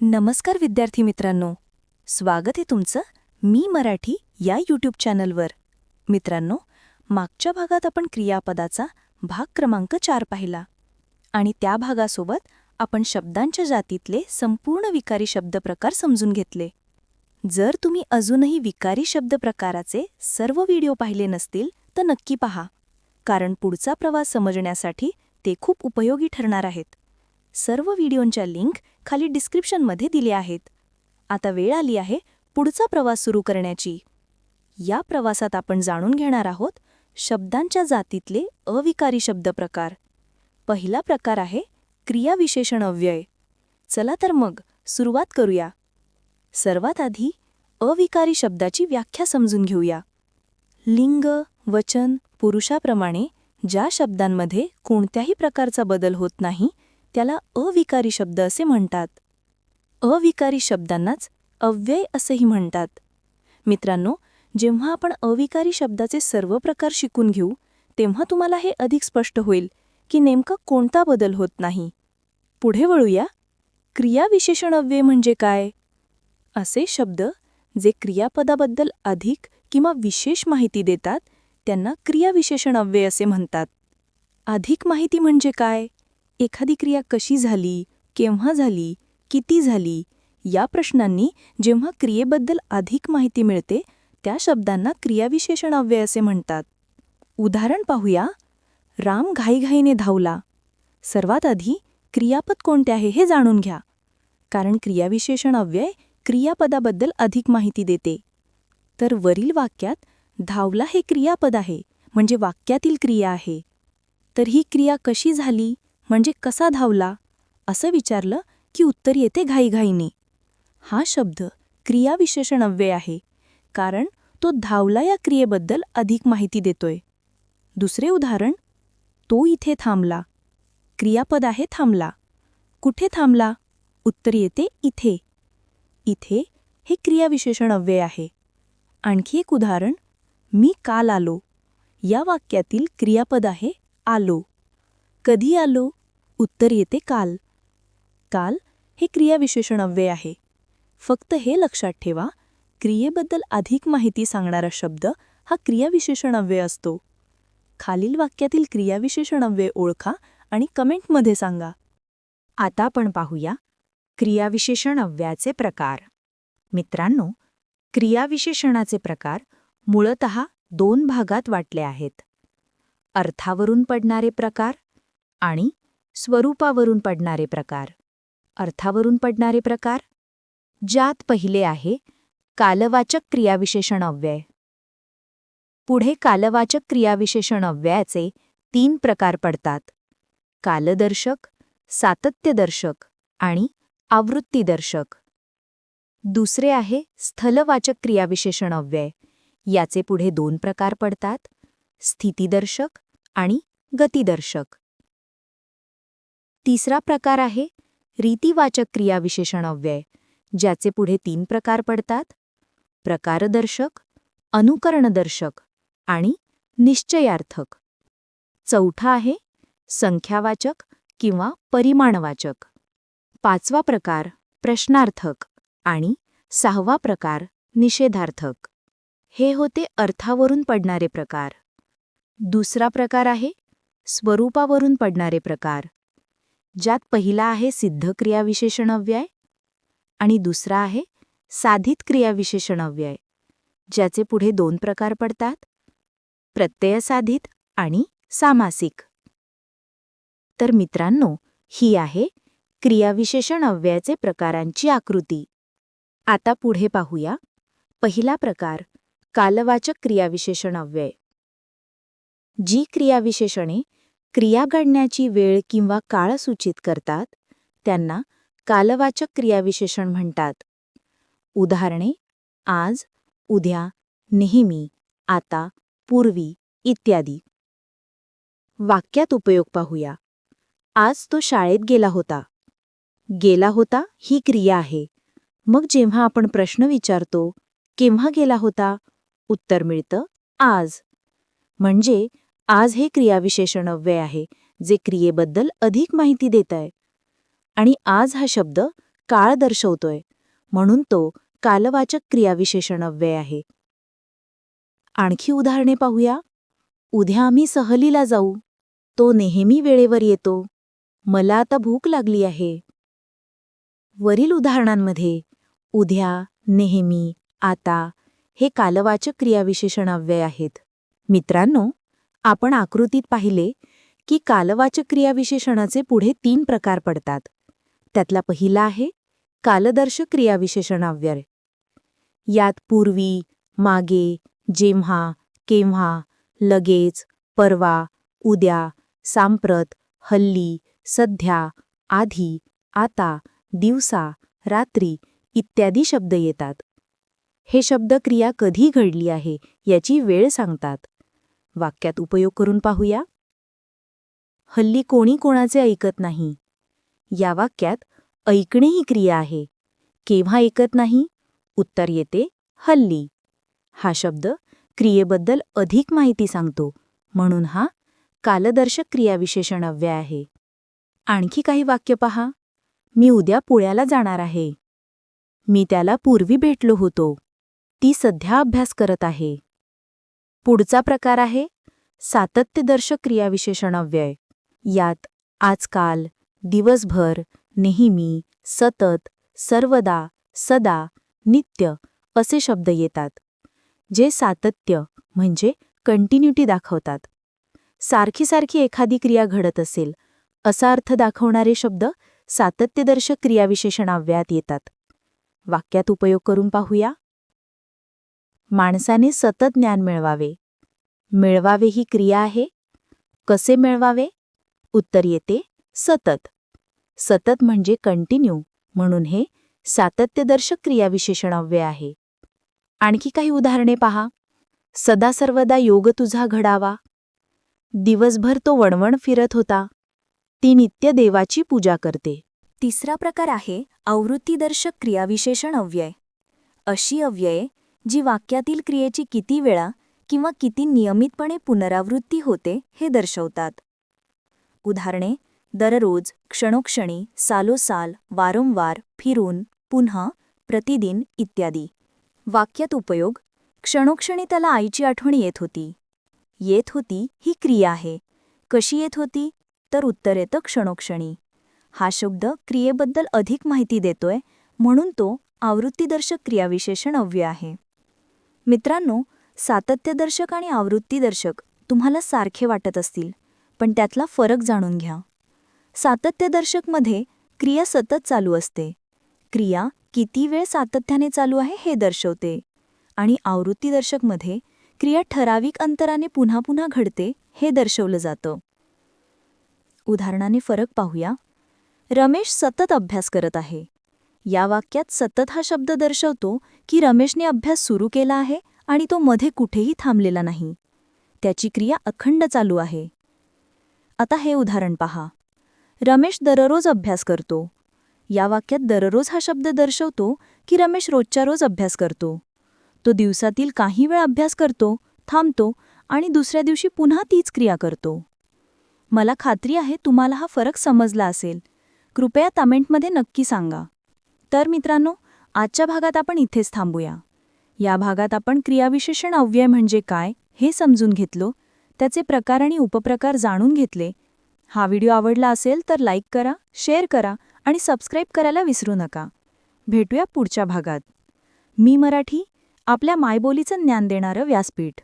नमस्कार विद्यार्थी मित्रांनो. स्वागत आहे तुमचं मी मराठी या यूट्यूब चॅनलवर मित्रांनो मागच्या भागात आपण क्रियापदाचा भाग क्रमांक चार पाहिला. आणि त्या भागासोबत आपण शब्दांच्या जातीतले संपूर्ण विकारी शब्दप्रकार समजून घेतले. जर तुम्ही अजूनही विकारी शब्दप्रकाराचे सर्व व्हिडिओ पाहिले नसतील तर नक्की पहा. कारण पुढचा प्रवास समजण्यासाठी ते खूप उपयोगी ठरणार आहेत. सर्व व्हिडिओंच्या लिंक खाली डिस्क्रिप्शनमध्ये दिल्या आहेत. आता वेळ आली आहे पुढचा प्रवास सुरू करण्याची. या प्रवासात आपण जाणून घेणार आहोत शब्दांच्या जातीतले अविकारी शब्द प्रकार पहिला प्रकार आहे क्रियाविशेषण अव्यय. चला तर मग सुरुवात करूया. सर्वात आधी अविकारी शब्दाची व्याख्या समजून घेऊया. लिंग वचन पुरुषाप्रमाणे ज्या शब्दांमध्ये कोणत्याही प्रकारचा बदल होत नाही त्याला अविकारी शब्द असे म्हणतात. अविकारी शब्दांनाच अव्यय असेही म्हणतात. मित्रांनो जेव्हा आपण अविकारी शब्दाचे सर्व प्रकार शिकून घेऊ तेव्हा तुम्हाला हे अधिक स्पष्ट होईल की नेमका कोणता बदल होत नाही. पुढे वळूया. क्रियाविशेषण अव्यय म्हणजे काय? असे शब्द जे क्रियापदाबद्दल अधिक किंवा विशेष माहिती देतात त्यांना क्रियाविशेषण अव्यय असे म्हणतात. अधिक माहिती म्हणजे काय? एखादी क्रिया कशी झाली केव्हा झाली किती झाली या प्रश्नांनी जेव्हा क्रियेबद्दल अधिक माहिती मिळते त्या शब्दांना क्रियाविशेषण अव्यय असे म्हणतात. उदाहरण पाहूया. राम घाईघाईने धावला. सर्वात आधी क्रियापद कोणते आहे हे जाणून घ्या. कारण क्रियाविशेषण अव्यय क्रियापदाबद्दल अधिक माहिती देते. तर वरील वाक्यात धावला हे क्रियापद आहे म्हणजे वाक्यातील क्रिया आहे. तर ही क्रिया कशी झाली? म्हणजे कसा धावला? असं विचारलं की उत्तर येते घाईघाईने. हा शब्द क्रियाविशेषण अव्यय आहे कारण तो धावला या क्रियेबद्दल अधिक माहिती देतोय. दुसरे उदाहरण तो इथे थांबला. क्रियापद आहे थांबला. कुठे थांबला? उत्तर येते इथे. इथे हे क्रियाविशेषण अव्यय आहे. आणखी एक उदाहरण मी काल आलो. या वाक्यातील क्रियापद आहे आलो. कधी आलो? उत्तर येते काल. काल हे क्रियाविशेषण अव्यय आहे. फक्त हे लक्षात ठेवा क्रियेबद्दल अधिक माहिती सांगणारा शब्द हा क्रियाविशेषण अव्यय असतो. खालील वाक्यातील क्रियाविशेषण अव्यय ओळखा आणि कमेंटमध्ये सांगा. आता आपण पाहूया क्रियाविशेषण अव्याचे प्रकार. मित्रांनो क्रियाविशेषणाचे प्रकार मूळत दोन भागात वाटले आहेत. अर्थावरून पडणारे प्रकार आणि स्वरूपावरून पडणारे प्रकार. अर्थावरून पडणारे प्रकार? ज्यात पहिले आहे कालवाचक क्रियाविशेषण अव्यय. पुढे कालवाचक क्रियाविशेषण अव्ययाचे तीन प्रकार पडतात. कालदर्शक सातत्यदर्शक आणि आवृत्तीदर्शक. दुसरे आहे स्थलवाचक क्रियाविशेषण अव्यय. याचे पुढे दोन प्रकार पडतात स्थितीदर्शक आणि गतिदर्शक. तिसरा प्रकार आहे रीतिवाचक क्रियाविशेषण अव्यय ज्याचे पुढे तीन प्रकार पडतात. प्रकारदर्शक अनुकरणदर्शक आणि निश्चयार्थक. चौथा आहे संख्यावाचक किंवा परिमाणवाचक. पाचवा प्रकार प्रश्नार्थक आणि सहावा प्रकार निषेधार्थक. हे होते अर्थावरून पडणारे प्रकार. दुसरा प्रकार आहे स्वरूपावरून पडणारे प्रकार. ज्यात पहिला आहे सिद्ध क्रियाविशेषण अव्यय आणि दुसरा आहे साधित क्रियाविशेषण अव्यय ज्याचे पुढे दोन प्रकार पडतात प्रत्ययसाधित आणि सामासिक. तर मित्रांनो ही आहे क्रियाविशेषण अव्ययाचे प्रकारांची आकृती. आता पुढे पाहूया पहिला प्रकार कालवाचक क्रियाविशेषण अव्यय जी क्रियाविशेषणे क्रिया घडण्याची वेळ किंवा काळ सूचित करतात त्यांना कालवाचक क्रियाविशेषण म्हणतात. उदाहरणे आज उद्या नेहमी आता पूर्वी इत्यादी. वाक्यात उपयोग पाहूया. आज तो शाळेत गेला होता. गेला होता ही क्रिया आहे. मग जेव्हा आपण प्रश्न विचारतो केव्हा गेला होता? उत्तर मिळतं आज. म्हणजे आज हे क्रियाविशेषण अव्यय आहे जे क्रियेबद्दल अधिक माहिती देत आहे आणि आज हा शब्द काळ दर्शवतोय म्हणून तो कालवाचक क्रियाविशेषण अव्यय आहे. आणखी उदाहरणे पाहूया. उद्या आम्ही सहलीला जाऊ. तो नेहमी वेळेवर येतो. मला आता भूक लागली आहे. वरील उदाहरणांमध्ये उद्या नेहमी आता हे कालवाचक क्रियाविशेषण अव्यय आहेत. मित्रांनो आपण आकृतीत पाहिले की कालवाचक क्रियाविशेषणाचे पुढे तीन प्रकार पडतात. त्यातला पहिला आहे कालदर्शक क्रियाविशेषणाव्यय यात पूर्वी मागे जेव्हा केव्हा लगेच परवा उद्या सांप्रत हल्ली सध्या आधी आता दिवसा रात्री इत्यादी शब्द येतात. हे शब्द क्रिया कधी घडली आहे याची वेळ सांगतात. वाक्यात उपयोग करून पाहूया. हल्ली कोणी कोणाचे ऐकत नाही. या वाक्यात ऐकणे ही क्रिया आहे. केव्हा ऐकत नाही? उत्तर येते हल्ली. हा शब्द क्रियेबद्दल अधिक माहिती सांगतो. म्हणून हा कालदर्शक क्रियाविशेषण अव्यय आहे. आणखी काही वाक्य पहा. मी उद्या पुण्याला जाणार आहे. मी त्याला पूर्वी भेटलो होतो. ती सध्या अभ्यास करत आहे. पुढचा प्रकार आहे सातत्यदर्शक क्रियाविशेषण अव्यय यात आजकाल दिवसभर नेहमी सतत सर्वदा सदा नित्य असे शब्द येतात जे सातत्य म्हणजे कंटिन्युटी दाखवतात. सारखी सारखी एखादी क्रिया घडत असेल असा अर्थ दाखवणारे शब्द सातत्यदर्शक क्रियाविशेषणाव्यात येतात. वाक्यात उपयोग करून पाहूया. माणसाने सतत ज्ञान मिळवावे. मिळवावे ही क्रिया आहे. कसे मिळवावे? उत्तर येते सतत. सतत म्हणजे कंटिन्यू म्हणून हे सातत्यदर्शक क्रियाविशेषणव्य आहे. आणखी काही उदाहरणे पहा. सदा सर्वदा योग तुझा घडावा. दिवसभर तो वणवण फिरत होता. ती नित्य देवाची पूजा करते. तिसरा प्रकार आहे आवृत्तीदर्शक क्रियाविशेषण अव्यय अशी अव्यये जी वाक्यातील क्रियेची किती वेळा किंवा किती नियमितपणे पुनरावृत्ती होते हे दर्शवतात. उदाहरणे दररोज क्षणोक्षणी सालोसाल वारंवार फिरून पुन्हा प्रतिदिन इत्यादी. वाक्यात उपयोग क्षणोक्षणी त्याला आईची आठवण येत होती. येत होती ही क्रिया आहे. कशी येत होती? तर उत्तर येतं क्षणोक्षणी. हा शब्द क्रियेबद्दल अधिक माहिती देतोय म्हणून तो आवृत्तीदर्शक क्रियाविशेषण अव्य आहे. मित्रांनो सातत्यदर्शक आणि आवृत्तीदर्शक तुम्हाला सारखे वाटत असतील पण त्यातला फरक जाणून घ्या. सातत्यदर्शकमध्ये क्रिया सतत चालू असते. क्रिया किती वेळ सातत्याने चालू आहे हे दर्शवते आणि आवृत्तीदर्शकमध्ये क्रिया ठराविक अंतराने पुन्हा पुन्हा घडते हे दर्शवलं जातं. उदाहरणाने फरक पाहूया. रमेश सतत अभ्यास करत आहे. या वाक्यात सतत हा शब्द दर्शवतो की रमेशने अभ्यास सुरू केला आहे आणि तो मध्ये कुठेही थांबलेला नाही. त्याची क्रिया अखंड चालू आहे. आता हे उदाहरण पहा. रमेश दररोज अभ्यास करतो. या वाक्यात दररोज हा शब्द दर्शवतो की रमेश रोजच्या रोज अभ्यास करतो. तो दिवसातील काही वेळ अभ्यास करतो थांबतो आणि दुसऱ्या दिवशी पुन्हा तीच क्रिया करतो. मला खात्री आहे तुम्हाला हा फरक समजला असेल. कृपया कमेंटमध्ये नक्की सांगा. तर मित्रांनो आजच्या भागात आपण इथेच थांबूया. या भागात आपण क्रियाविशेषण अव्यय म्हणजे काय हे समजून घेतलो त्याचे प्रकार आणि उपप्रकार जाणून घेतले. हा व्हिडिओ आवडला असेल तर लाईक करा शेअर करा आणि सबस्क्राईब करायला विसरू नका. भेटूया पुढच्या भागात. मी मराठी आपल्या मायबोलीचं ज्ञान देणारं व्यासपीठ.